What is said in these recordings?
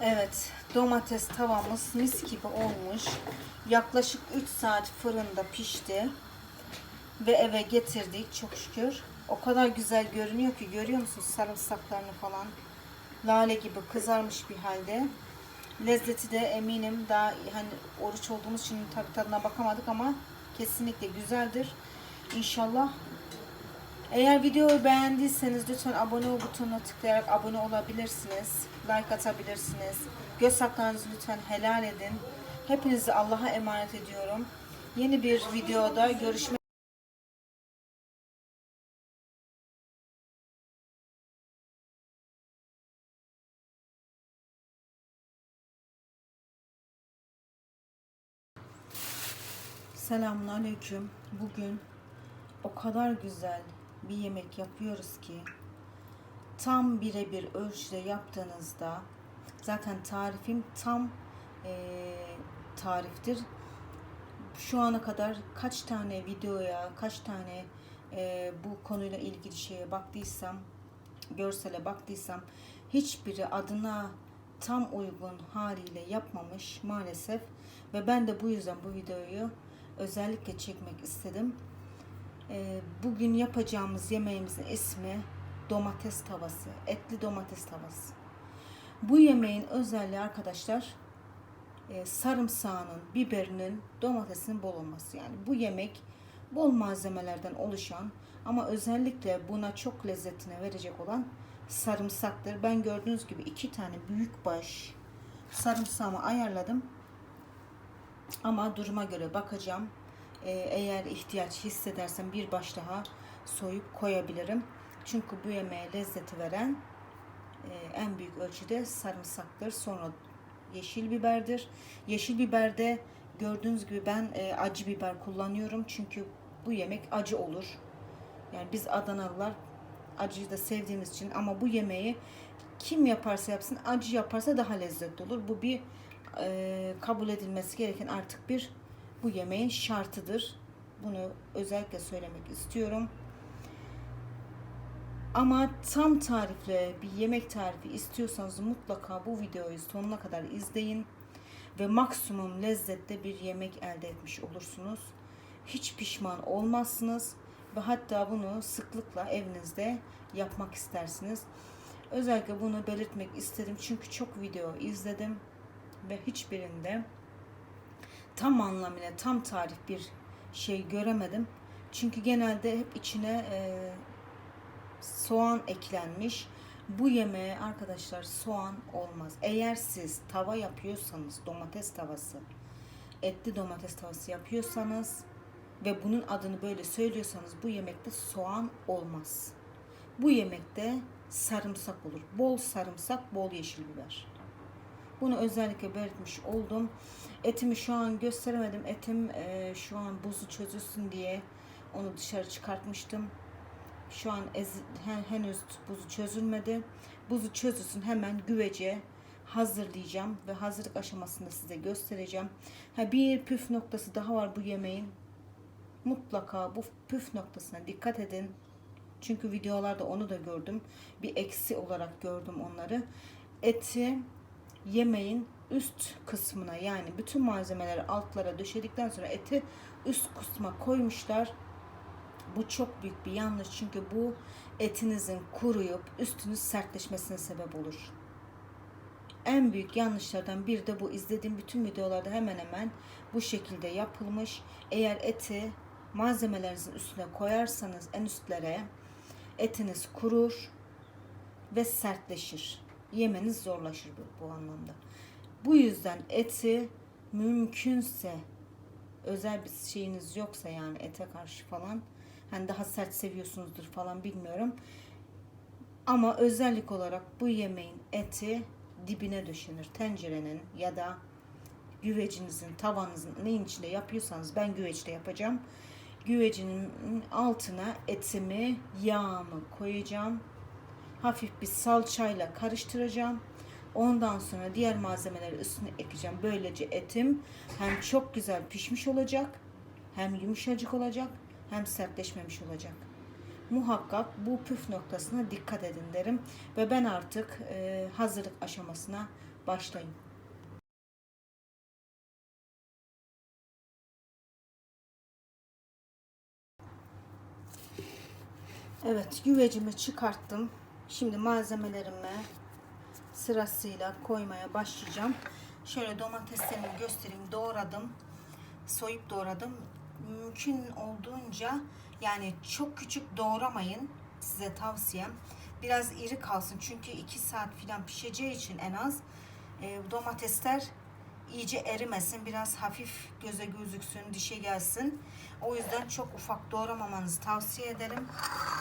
Evet, domates tavamız mis gibi olmuş. Yaklaşık 3 saat fırında pişti. Ve eve getirdik çok şükür. O kadar güzel görünüyor ki görüyor musunuz sarımsaklarını falan. Lale gibi kızarmış bir halde. Lezzeti de eminim daha hani oruç olduğumuz için tabii tadına bakamadık ama kesinlikle güzeldir. İnşallah eğer videoyu beğendiyseniz lütfen abone ol butonuna tıklayarak abone olabilirsiniz. Like atabilirsiniz. Göz haklarınızı lütfen helal edin. Hepinizi Allah'a emanet ediyorum. Yeni bir videoda görüşmek Selamun Aleyküm. Bugün o kadar güzel bir yemek yapıyoruz ki tam birebir ölçüde yaptığınızda zaten tarifim tam eee, tariftir. Şu ana kadar kaç tane videoya, kaç tane eee, bu konuyla ilgili şeye baktıysam, görsele baktıysam hiçbiri adına tam uygun haliyle yapmamış maalesef ve ben de bu yüzden bu videoyu özellikle çekmek istedim. Ee, bugün yapacağımız yemeğimizin ismi domates tavası, etli domates tavası. Bu yemeğin özelliği arkadaşlar e, sarımsağının, biberinin, domatesinin bol olması. Yani bu yemek bol malzemelerden oluşan ama özellikle buna çok lezzetine verecek olan sarımsaktır. Ben gördüğünüz gibi iki tane büyük baş sarımsağımı ayarladım. Ama duruma göre bakacağım. Ee, eğer ihtiyaç hissedersem bir baş daha soyup koyabilirim. Çünkü bu yemeğe lezzeti veren e, en büyük ölçüde sarımsaktır. Sonra yeşil biberdir. Yeşil biberde gördüğünüz gibi ben e, acı biber kullanıyorum. Çünkü bu yemek acı olur. Yani biz Adanalılar acıyı da sevdiğimiz için ama bu yemeği kim yaparsa yapsın acı yaparsa daha lezzetli olur. Bu bir e, kabul edilmesi gereken artık bir bu yemeğin şartıdır. Bunu özellikle söylemek istiyorum. Ama tam tarifle bir yemek tarifi istiyorsanız mutlaka bu videoyu sonuna kadar izleyin ve maksimum lezzette bir yemek elde etmiş olursunuz. Hiç pişman olmazsınız ve hatta bunu sıklıkla evinizde yapmak istersiniz. Özellikle bunu belirtmek istedim çünkü çok video izledim ve hiçbirinde tam anlamıyla tam tarif bir şey göremedim. Çünkü genelde hep içine e, soğan eklenmiş. Bu yemeğe arkadaşlar soğan olmaz. Eğer siz tava yapıyorsanız domates tavası, etli domates tavası yapıyorsanız ve bunun adını böyle söylüyorsanız bu yemekte soğan olmaz. Bu yemekte sarımsak olur. Bol sarımsak, bol yeşil biber. Bunu özellikle belirtmiş oldum. Etimi şu an gösteremedim. Etim e, şu an buzu çözülsün diye onu dışarı çıkartmıştım. Şu an ez, hen- henüz buzu çözülmedi. Buzu çözülsün hemen güvece hazırlayacağım ve hazırlık aşamasında size göstereceğim. Ha, bir püf noktası daha var bu yemeğin. Mutlaka bu püf noktasına dikkat edin. Çünkü videolarda onu da gördüm. Bir eksi olarak gördüm onları. Eti yemeğin üst kısmına yani bütün malzemeleri altlara döşedikten sonra eti üst kısma koymuşlar. Bu çok büyük bir yanlış çünkü bu etinizin kuruyup üstünüz sertleşmesine sebep olur. En büyük yanlışlardan biri de bu. İzlediğim bütün videolarda hemen hemen bu şekilde yapılmış. Eğer eti malzemelerinizin üstüne koyarsanız en üstlere etiniz kurur ve sertleşir. Yemeniz zorlaşır bu, bu anlamda. Bu yüzden eti mümkünse özel bir şeyiniz yoksa yani ete karşı falan hani daha sert seviyorsunuzdur falan bilmiyorum. Ama özellik olarak bu yemeğin eti dibine döşenir. Tencerenin ya da güvecinizin, tavanızın neyin içinde yapıyorsanız ben güveçte yapacağım. Güvecinin altına etimi, yağımı koyacağım. Hafif bir salçayla karıştıracağım. Ondan sonra diğer malzemeleri üstüne ekleyeceğim. Böylece etim hem çok güzel pişmiş olacak, hem yumuşacık olacak, hem sertleşmemiş olacak. Muhakkak bu püf noktasına dikkat edin derim. Ve ben artık e, hazırlık aşamasına Başlayın. Evet, güvecimi çıkarttım. Şimdi malzemelerimi sırasıyla koymaya başlayacağım. Şöyle domateslerimi göstereyim. Doğradım. Soyup doğradım. Mümkün olduğunca yani çok küçük doğramayın. Size tavsiyem. Biraz iri kalsın. Çünkü 2 saat falan pişeceği için en az e, domatesler iyice erimesin. Biraz hafif göze gözüksün, dişe gelsin. O yüzden çok ufak doğramamanızı tavsiye ederim.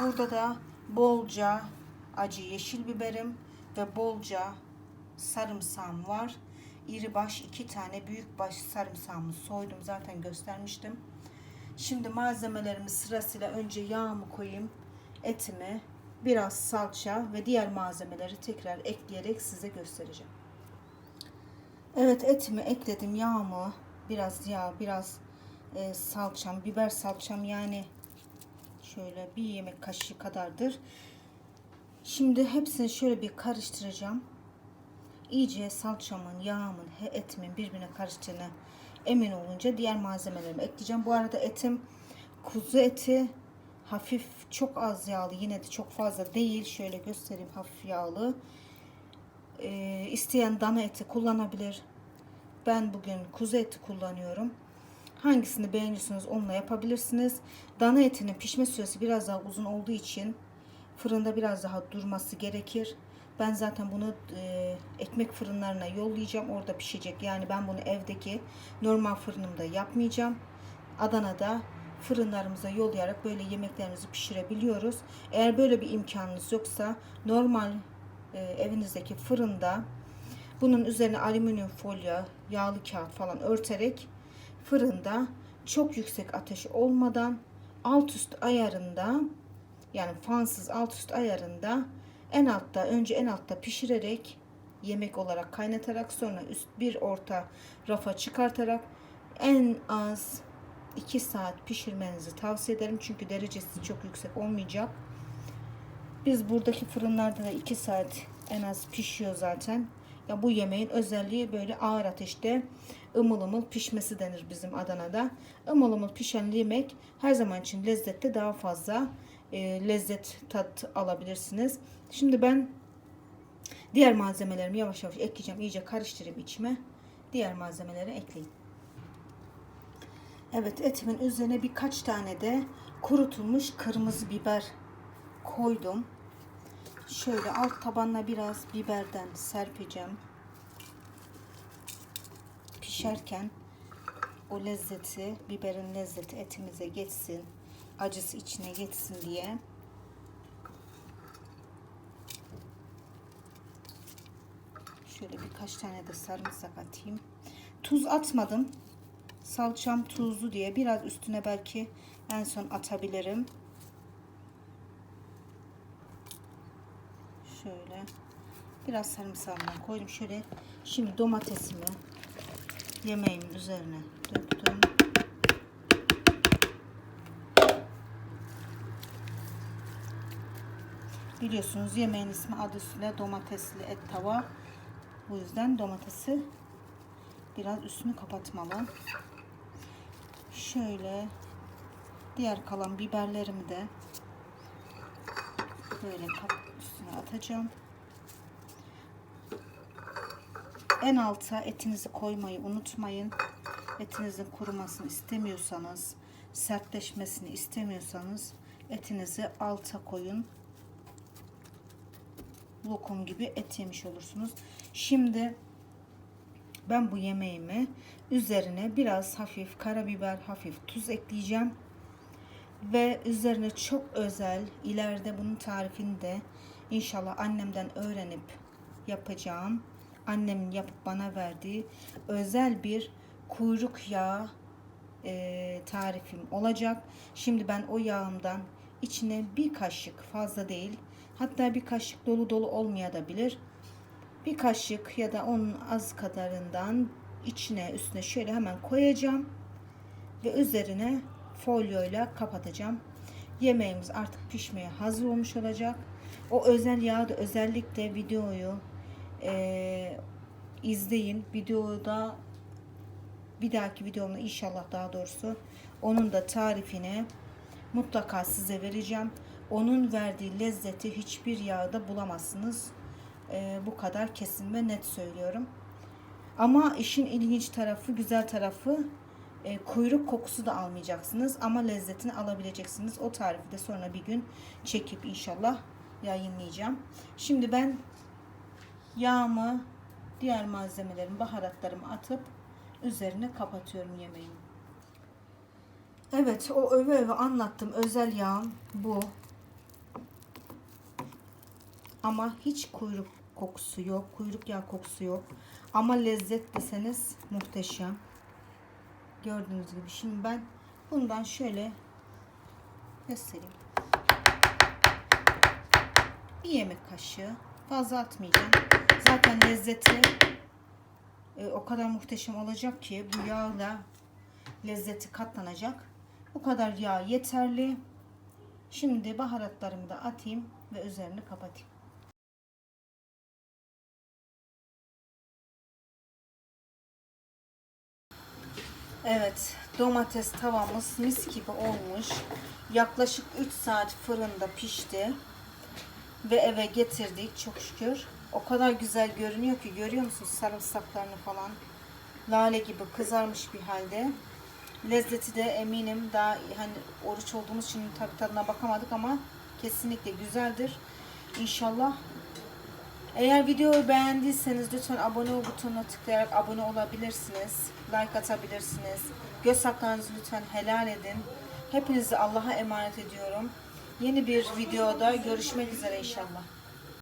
Burada da bolca acı yeşil biberim ve bolca sarımsağım var. İri baş iki tane büyük baş sarımsağımı soydum zaten göstermiştim. Şimdi malzemelerimi sırasıyla önce yağımı koyayım. Etimi, biraz salça ve diğer malzemeleri tekrar ekleyerek size göstereceğim. Evet etimi ekledim yağımı biraz yağ biraz e, salçam biber salçam yani şöyle bir yemek kaşığı kadardır. Şimdi hepsini şöyle bir karıştıracağım. İyice salçamın, yağımın, etimin birbirine karıştığını emin olunca diğer malzemelerimi ekleyeceğim. Bu arada etim kuzu eti hafif çok az yağlı yine de çok fazla değil. Şöyle göstereyim hafif yağlı. Ee, isteyen dana eti kullanabilir. Ben bugün kuzu eti kullanıyorum. Hangisini beğenirsiniz onunla yapabilirsiniz. Dana etinin pişme süresi biraz daha uzun olduğu için fırında biraz daha durması gerekir. Ben zaten bunu e, ekmek fırınlarına yollayacağım. Orada pişecek. Yani ben bunu evdeki normal fırınımda yapmayacağım. Adana'da fırınlarımıza yollayarak böyle yemeklerimizi pişirebiliyoruz. Eğer böyle bir imkanınız yoksa normal e, evinizdeki fırında bunun üzerine alüminyum folyo, yağlı kağıt falan örterek fırında çok yüksek ateş olmadan alt üst ayarında yani fansız alt üst ayarında en altta önce en altta pişirerek yemek olarak kaynatarak sonra üst bir orta rafa çıkartarak en az 2 saat pişirmenizi tavsiye ederim. Çünkü derecesi çok yüksek olmayacak. Biz buradaki fırınlarda da 2 saat en az pişiyor zaten. Ya bu yemeğin özelliği böyle ağır ateşte ımıl ımıl pişmesi denir bizim Adana'da. Imıl ımıl pişen yemek her zaman için lezzette daha fazla e, lezzet tat alabilirsiniz. Şimdi ben diğer malzemelerimi yavaş yavaş ekleyeceğim. İyice karıştırayım içime. Diğer malzemeleri ekleyeyim. Evet etimin üzerine birkaç tane de kurutulmuş kırmızı biber koydum. Şöyle alt tabanına biraz biberden serpeceğim. Pişerken o lezzeti, biberin lezzeti etimize geçsin. Acısı içine geçsin diye. Şöyle birkaç tane de sarımsak atayım. Tuz atmadım. Salçam tuzlu diye biraz üstüne belki en son atabilirim. Şöyle biraz sarımsağımdan koydum. Şöyle şimdi domatesimi yemeğimin üzerine döktüm. Biliyorsunuz yemeğin ismi adı üstünde domatesli et tava. Bu yüzden domatesi biraz üstünü kapatmalı. Şöyle diğer kalan biberlerimi de böyle üstüne atacağım. En alta etinizi koymayı unutmayın. Etinizin kurumasını istemiyorsanız, sertleşmesini istemiyorsanız etinizi alta koyun. Lokum gibi et yemiş olursunuz. Şimdi ben bu yemeğimi üzerine biraz hafif karabiber, hafif tuz ekleyeceğim. Ve üzerine çok özel ileride bunun tarifini de inşallah annemden öğrenip yapacağım. Annemin yapıp bana verdiği özel bir kuyruk yağı e, tarifim olacak. Şimdi ben o yağımdan içine bir kaşık fazla değil hatta bir kaşık dolu dolu olmayabilir. Bir kaşık ya da onun az kadarından içine üstüne şöyle hemen koyacağım ve üzerine folyoyla kapatacağım. Yemeğimiz artık pişmeye hazır olmuş olacak. O özel yağı da özellikle videoyu e, izleyin. Videoda bir dahaki videomda inşallah daha doğrusu onun da tarifini mutlaka size vereceğim. Onun verdiği lezzeti hiçbir yağda bulamazsınız. Ee, bu kadar kesin ve net söylüyorum. Ama işin ilginç tarafı, güzel tarafı e, kuyruk kokusu da almayacaksınız ama lezzetini alabileceksiniz. O tarifi de sonra bir gün çekip inşallah yayınlayacağım. Şimdi ben yağımı, diğer malzemelerimi, baharatlarımı atıp üzerine kapatıyorum yemeğimi. Evet, o öve öve anlattım. Özel yağım bu. Ama hiç kuyruk kokusu yok. Kuyruk yağı kokusu yok. Ama lezzet deseniz muhteşem. Gördüğünüz gibi. Şimdi ben bundan şöyle göstereyim. Bir yemek kaşığı. Fazla atmayacağım. Zaten lezzeti e, o kadar muhteşem olacak ki bu yağla lezzeti katlanacak. Bu kadar yağ yeterli. Şimdi baharatlarımı da atayım ve üzerini kapatayım. Evet, domates tavamız mis gibi olmuş. Yaklaşık 3 saat fırında pişti. Ve eve getirdik çok şükür. O kadar güzel görünüyor ki görüyor musunuz sarımsaklarını falan. Lale gibi kızarmış bir halde. Lezzeti de eminim daha hani oruç olduğumuz için tabi tadına bakamadık ama kesinlikle güzeldir. İnşallah. Eğer videoyu beğendiyseniz lütfen abone ol butonuna tıklayarak abone olabilirsiniz. Like atabilirsiniz. Göz haklarınızı lütfen helal edin. Hepinizi Allah'a emanet ediyorum. Yeni bir videoda görüşmek üzere inşallah.